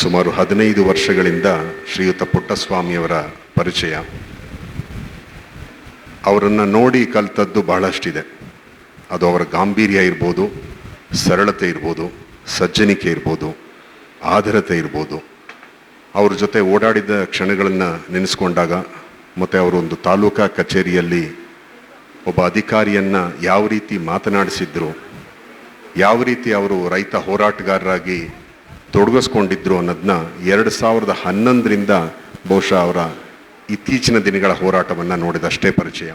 ಸುಮಾರು ಹದಿನೈದು ವರ್ಷಗಳಿಂದ ಶ್ರೀಯುತ ಪುಟ್ಟಸ್ವಾಮಿಯವರ ಪರಿಚಯ. ಅವರನ್ನು ನೋಡಿ ಕಲಿತದ್ದು ಬಹಳಷ್ಟಿದೆ. ಅದು ಅವರ ಗಾಂಭೀರ್ಯ ಇರ್ಬೋದು, ಸರಳತೆ ಇರ್ಬೋದು, ಸಜ್ಜನಿಕೆ ಇರ್ಬೋದು ಆಧರತೆ ಇರ್ಬೋದು. ಅವ್ರ ಜೊತೆ ಓಡಾಡಿದ ಕ್ಷಣಗಳನ್ನು ನೆನೆಸ್ಕೊಂಡಾಗ ಮತ್ತು ಅವರೊಂದು ತಾಲೂಕಾ ಕಚೇರಿಯಲ್ಲಿ ಒಬ್ಬ ಅಧಿಕಾರಿಯನ್ನು ಯಾವ ರೀತಿ ಮಾತನಾಡಿಸಿದ್ರು, ಯಾವ ರೀತಿ ಅವರು ರೈತ ಹೋರಾಟಗಾರರಾಗಿ ತೊಡಗಿಸ್ಕೊಂಡಿದ್ರು ಅನ್ನೋದನ್ನ ಎರಡು ಸಾವಿರದ ಹನ್ನೊಂದರಿಂದ ಬಹುಶಃ ಅವರ ಇತ್ತೀಚಿನ ದಿನಗಳ ಹೋರಾಟವನ್ನು ನೋಡಿದಷ್ಟೇ ಪರಿಚಯ.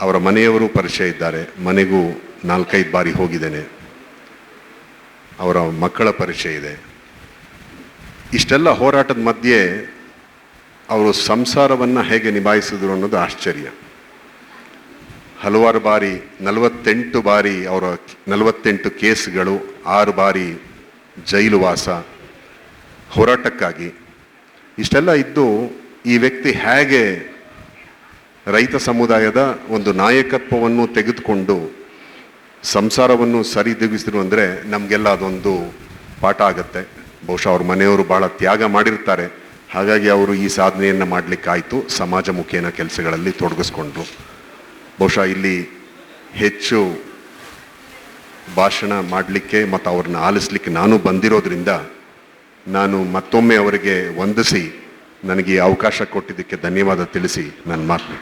ಅವರ ಮನೆಯವರು ಪರಿಚಯ ಇದ್ದಾರೆ. ಮನೆಗೂ ನಾಲ್ಕೈದು ಬಾರಿ ಹೋಗಿದ್ದೇನೆ. ಅವರ ಮಕ್ಕಳ ಪರಿಚಯ ಇದೆ. ಇಷ್ಟೆಲ್ಲ ಹೋರಾಟದ ಮಧ್ಯೆ ಅವರು ಸಂಸಾರವನ್ನು ಹೇಗೆ ನಿಭಾಯಿಸಿದ್ರು ಅನ್ನೋದು ಆಶ್ಚರ್ಯ. ಹಲವಾರು ಬಾರಿ, ನಲವತ್ತೆಂಟು ಬಾರಿ ಅವರ ನಲವತ್ತೆಂಟು ಕೇಸ್ಗಳು, ಆರು ಬಾರಿ ಜೈಲು ವಾಸ, ಹೋರಾಟಕ್ಕಾಗಿ. ಇಷ್ಟೆಲ್ಲ ಇದ್ದು ಈ ವ್ಯಕ್ತಿ ಹೇಗೆ ರೈತ ಸಮುದಾಯದ ಒಂದು ನಾಯಕತ್ವವನ್ನು ತೆಗೆದುಕೊಂಡು ಸಂಸಾರವನ್ನು ಸರಿದೂಗಿಸಿದ್ರು ಅಂದರೆ ನಮಗೆಲ್ಲ ಅದೊಂದು ಪಾಠ ಆಗುತ್ತೆ. ಬಹುಶಃ ಅವ್ರ ಮನೆಯವರು ಭಾಳ ತ್ಯಾಗ ಮಾಡಿರ್ತಾರೆ. ಹಾಗಾಗಿ ಅವರು ಈ ಸಾಧನೆಯನ್ನು ಮಾಡಲಿಕ್ಕಾಯಿತು. ಸಮಾಜ ಮುಖೇನ ಕೆಲಸಗಳಲ್ಲಿ ತೊಡಗಿಸ್ಕೊಂಡ್ರು. ಬಹುಶಃ ಇಲ್ಲಿ ಹೆಚ್ಚು ಭಾಷಣ ಮಾಡಲಿಕ್ಕೆ ಮತ್ತು ಅವ್ರನ್ನ ಆಲಿಸ್ಲಿಕ್ಕೆ ನಾನು ಬಂದಿರೋದ್ರಿಂದ ನಾನು ಮತ್ತೊಮ್ಮೆ ಅವರಿಗೆ ವಂದಿಸಿ ನನಗೆ ಅವಕಾಶ ಕೊಟ್ಟಿದ್ದಕ್ಕೆ ಧನ್ಯವಾದ ತಿಳಿಸಿ ನನ್ನ ಮಾತು